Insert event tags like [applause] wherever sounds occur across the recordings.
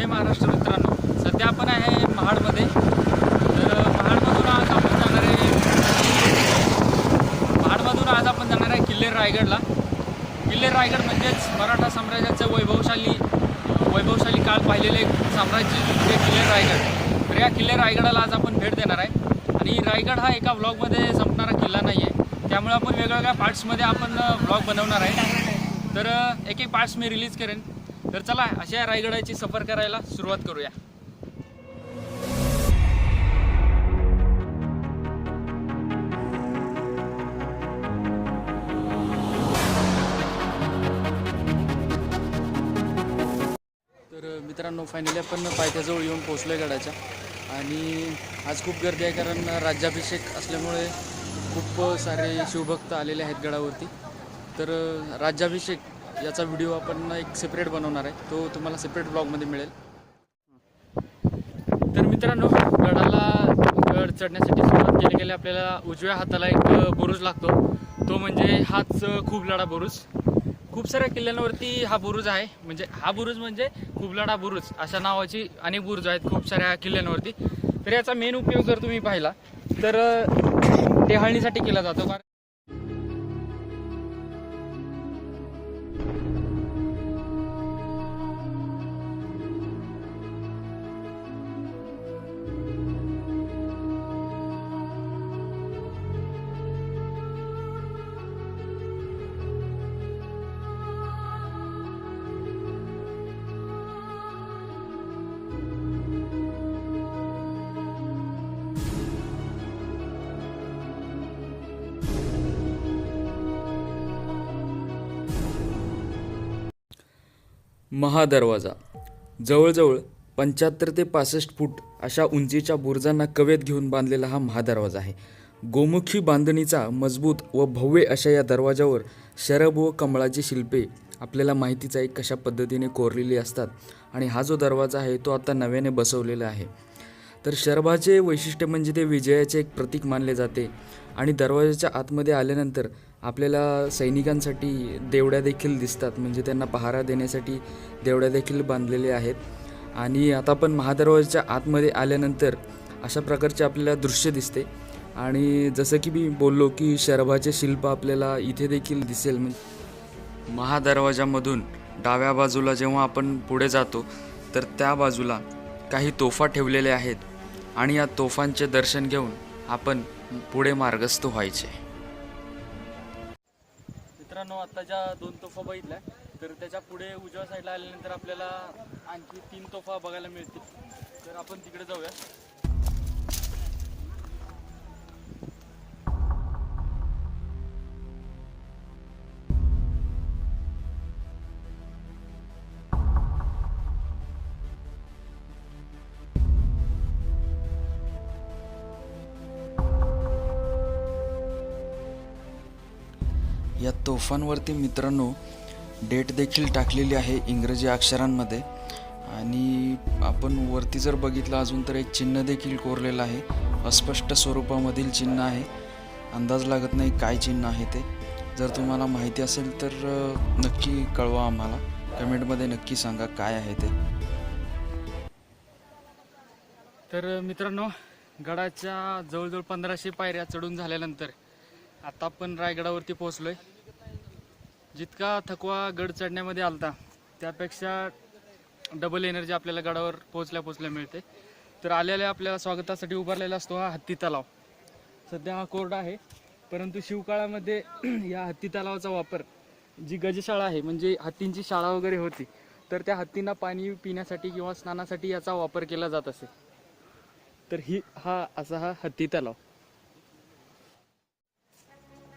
जय महाराष्ट्र मित्रांनो. सध्या आपण आहे महाडमध्ये. तर महाडमधून आज आपण जाणार आहे महाडमधून आज आपण जाणार आहे किल्ले रायगडला. किल्ले रायगड म्हणजेच मराठा साम्राज्याचं वैभवशाली वैभवशाली काळ पाहिलेले एक साम्राज्य म्हणजे किल्ले रायगड. तर या किल्ले रायगडाला आज आपण भेट देणार आहे. आणि रायगड हा एका ब्लॉगमध्ये संपणारा किल्ला नाही आहे त्यामुळे आपण वेगवेगळ्या पार्ट्समध्ये आपण ब्लॉग बनवणार आहे. तर एक एक पार्ट्स मी रिलीज करेन. तर चला अशा रायगडाची सफर करायला सुरुवात करूया. तर मित्रांनो फायनली आपण पायथ्याजवळ येऊन पोचलो आहे गडाच्या. आणि आज खूप गर्दी आहे कारण राज्याभिषेक असल्यामुळे खूप सारे शिवभक्त आलेले आहेत गडावरती. तर राज्याभिषेक याचा व्हिडिओ आपण एक सेपरेट बनवणार आहे. तो तुम्हाला सेपरेट ब्लॉगमध्ये मिळेल. तर मित्रांनो गडाला गड चढण्यासाठी सुरुवात केली गेली. आपल्याला उजव्या हाताला एक बुरुज लागतो. तो म्हणजे हाच खूप लढा बुरुज. खूप साऱ्या किल्ल्यांवरती हा बुरुज आहे. म्हणजे हा बुरुज म्हणजे खुबलडा बुरुज. अशा नावाची अनेक बुरुज आहेत खूप साऱ्या किल्ल्यांवरती. तर याचा मेन उपयोग जर तुम्ही पाहिला तर टेहाळणीसाठी केला जातो. कारण महादरवाजा. जवळजवळ पंच्याहत्तर ते पासष्ट फूट अशा उंचीच्या बुरुजांना कवेत घेऊन बांधलेला हा महादरवाजा आहे. गोमुखी बांधणीचा मजबूत व भव्य अशा या दरवाजावर शरब व कमळाची शिल्पे आपल्याला माहितीच आहे कशा पद्धतीने कोरलेली असतात आणि हा जो दरवाजा आहे तो आता नव्याने बसवलेला आहे. तर शरभाचे वैशिष्ट्य म्हणजे ते विजयाचे एक प्रतीक मानले जाते आणि दरवाजाच्या आतमध्ये आल्यानंतर आपल्याला सैनिकांसाठी देवड्या देखील दिसतात. म्हणजे त्यांना पहारा देण्यासाठी देवड्या देखील बांधलेल्या आहेत. आणि आता आपण महादरवाजाच्या आतमध्ये आल्यानंतर अशा प्रकारचे आपल्याला दृश्य दिसते. आणि जसं की मी बोललो की शरभाचे शिल्प आपल्याला इथे देखील दिसेल. म्हणजे महादरवाजामधून डाव्या बाजूला जेव्हा आपण पुढे जातो तर त्या बाजूला काही तोफा ठेवलेल्या आहेत. आणि या तोफांचे दर्शन घेऊन आपण पुढे मार्गस्थ व्हायचे. मित्रांनो आता ज्या दोन तोफा बघितल्या तर त्याच्या पुढे उजव्या साईडला आल्यानंतर आपल्याला आणखी तीन तोफा बघायला मिळतील. तर आपण तिकडे जाऊया. या तोफांवरती मित्रांनो डेट देखील टाकलेली आहे इंग्रजी अक्षरांमध्ये. आणि आपण वरती जर बघितलं अजून तर एक चिन्ह देखील कोरलेलं आहे. अस्पष्ट स्वरूपामधील चिन्ह आहे. अंदाज लागत नाही काय चिन्ह आहे ते. जर तुम्हाला माहिती असेल तर नक्की कळवा आम्हाला. कमेंटमध्ये नक्की सांगा काय आहे ते. तर मित्रांनो गडाच्या जवळजवळ पंधराशे पायऱ्या चढून झाल्यानंतर आता आपण रायगडावरती पोहोचलोय. जितका थकवा गड चढण्यामध्ये आलता त्यापेक्षा डबल एनर्जी आपल्याला गडावर पोहोचल्या पोहोचल्या मिळते. तर आलेल्या आपल्याला स्वागतासाठी उभारलेला असतो हा हत्ती तलाव. सध्या हा कोरडा आहे परंतु शिवकाळामध्ये [clears throat] या हत्ती तलावाचा वापर जी गजशाळा आहे म्हणजे हत्तींची शाळा वगैरे होती तर त्या हत्तींना पाणी पिण्यासाठी किंवा स्नानासाठी याचा वापर केला जात असे. तर ही हा असा हा हत्ती तलाव.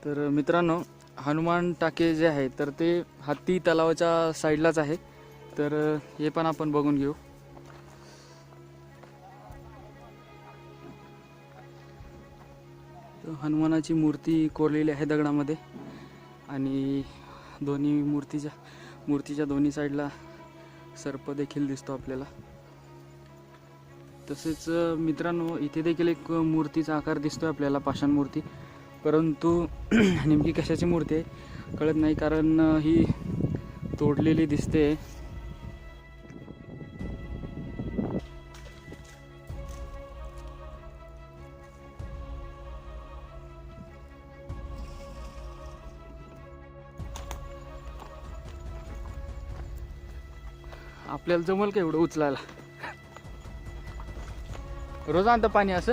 तर मित्रांनो हनुमान टाके जे आहे तर ते हत्ती तलावाच्या साईडलाच आहे. तर हे पण आपण बघून घेऊ. हनुमानाची मूर्ती कोरलेली आहे दगडामध्ये. आणि दोन्ही मूर्तीच्या मूर्तीच्या दोन्ही साईडला सर्प देखील दिसतो आपल्याला. तसेच मित्रांनो इथे देखील एक मूर्तीचा आकार दिसतोय आपल्याला पाषाण मूर्ती. परंतु [clears throat] नेमकी कशाची मूर्ती आहे कळत नाही. कारण ही तोडलेली दिसते. आपल्याला जमल का एवढं उचलायला? रोज आणतं पाणी असं?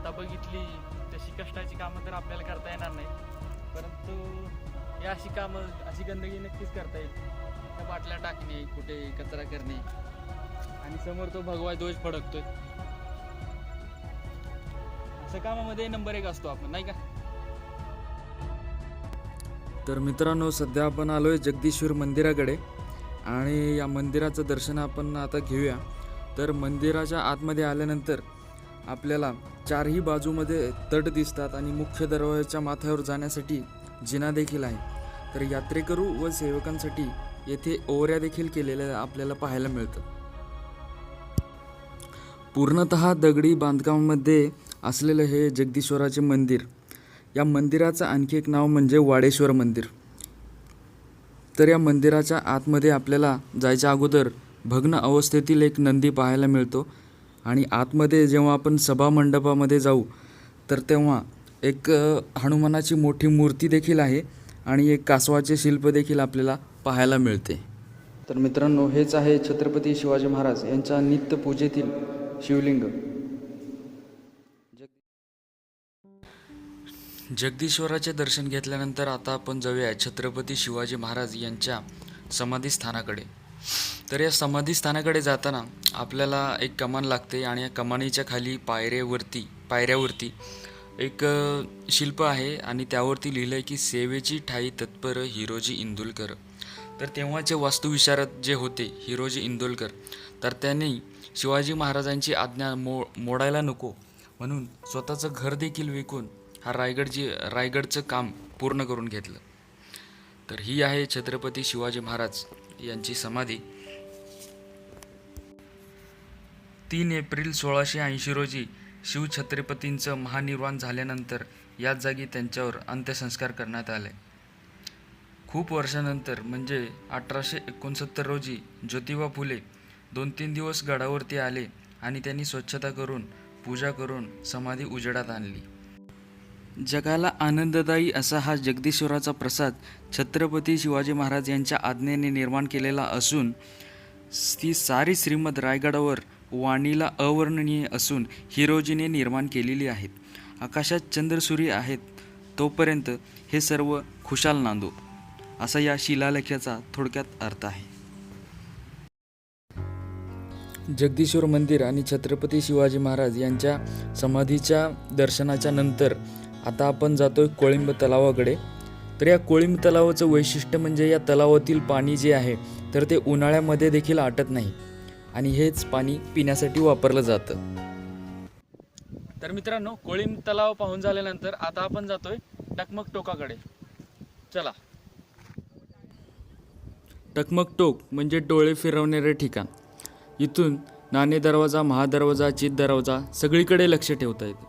आता बघितली तशी कष्टाची कामं तर आपल्याला करता येणार नाही परंतु या अशी कामं अशी गंदगी नक्कीच करता येईल. त्या बाटल्या टाकणे कुठे कचरा करणे. आणि समोर तो भगवा दोष फडकतोय. असं कामामध्ये नंबर एक असतो आपण नाही का? तर मित्रांनो सध्या आपण आलोय जगदीश्वर मंदिराकडे. आणि या मंदिराचं दर्शन आपण आता घेऊया. तर मंदिराच्या आतमध्ये आल्यानंतर आपल्याला चारही बाजूमध्ये तट दिसतात आणि मुख्य दरवाजाच्या माथ्यावर जाण्यासाठी जिना देखील आहे. तर यात्रेकरू व सेवकांसाठी येथे ओवऱ्या देखील केलेल्या आपल्याला पाहायला मिळतं पूर्णतः दगडी बांधकामामध्ये असलेलं हे जगदीश्वराचे मंदिर. या मंदिराचं आणखी एक नाव म्हणजे वाडेश्वर मंदिर. तर या मंदिराच्या आतमध्ये आपल्याला जायच्या अगोदर भग्न अवस्थेतील एक नंदी पाहायला मिळतो. आणि आतमध्ये जेव्हा आपण सभा मंडपामध्ये जाऊ तर तेव्हा एक हनुमानाची मोठी मूर्ती देखील आहे आणि एक कासवाचे शिल्प देखील आपल्याला पाहायला मिळते. तर मित्रांनो हेच आहे छत्रपती शिवाजी महाराज यांच्या नित्य पूजेतील शिवलिंग. जगदीश्वराचे दर्शन घेतल्यानंतर आता आपण जाऊया छत्रपती शिवाजी महाराज यांच्या समाधीस्थानाकडे तर या समाधीस्थानाकडे जाताना आपल्याला एक कमान लागते आणि या कमानीच्या खाली पायऱ्यावरती पायऱ्यावरती एक शिल्प आहे आणि त्यावरती लिहिलं आहे की सेवेची ठाई तत्पर हिरोजी इंदुलकर. तर तेव्हाचे वास्तुविशारद जे होते हिरोजी इंदोलकर तर त्यांनी शिवाजी महाराजांची आज्ञा मो मोडायला नको म्हणून स्वतःचं घर देखील विकून हा रायगडची रायगडचं काम पूर्ण करून घेतलं. तर ही आहे छत्रपती शिवाजी महाराज यांची समाधी. तीन एप्रिल सोळाशे ऐंशी रोजी शिवछत्रपतींचं महानिर्वाण झाल्यानंतर याच जागी त्यांच्यावर अंत्यसंस्कार करण्यात आले. खूप वर्षानंतर म्हणजे अठराशे एकोणसत्तर रोजी ज्योतिबा फुले दोन तीन दिवस गडावरती आले आणि त्यांनी स्वच्छता करून पूजा करून समाधी उजेडात आणली. जगाला आनंददायी असा हा जगदीश्वराचा प्रसाद छत्रपती शिवाजी महाराज यांच्या आज्ञेने निर्माण केलेला असून ती सारी श्रीमद रायगडावर वाणीला अवर्णनीय असून हिरोजीने निर्माण केलेली आहेत. आकाशात चंद्रसूर्य आहेत तोपर्यंत हे सर्व खुशाल नांदो असा या शिलालेखाचा थोडक्यात अर्थ आहे. जगदीश्वर मंदिर आणि छत्रपती शिवाजी महाराज यांच्या समाधीच्या दर्शनाच्या नंतर आता आपण जातोय कोळिंब तलावाकडे. तर या कोळिंब तलावाचं वैशिष्ट्य म्हणजे या तलावातील पाणी जे आहे तर ते उन्हाळ्यामध्ये देखील आटत नाही. आणि हेच पाणी पिण्यासाठी वापरलं जातं. तर मित्रांनो कोळीम तलाव पाहून झाल्यानंतर आता आपण जातोय टकमक टोकाकडे. चला. टकमक टोक म्हणजे डोळे फिरवणारे ठिकाण. इथून नाणे दरवाजा महादरवाजा चित दरवाजा सगळीकडे लक्ष ठेवता येतं.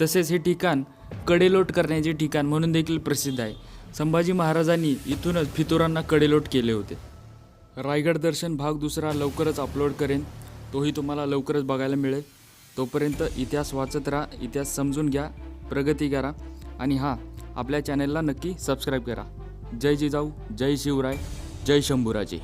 तसेच हे ठिकाण कडेलोट करण्याचे ठिकाण म्हणून देखील प्रसिद्ध आहे. संभाजी महाराजांनी इथूनच फितुरांना कडेलोट केले होते. रायगड दर्शन भाग दुसरा लवकरच अपलोड करेन. तोही तुम्हाला लवकरच बघायला मिळेल. तोपर्यंत इतिहास वाचत राहा इतिहास समजून घ्या प्रगती करा आणि हां आपल्या चॅनलला नक्की सबस्क्राईब करा. जय जिजाऊ जय शिवराय जय शंभूराजी.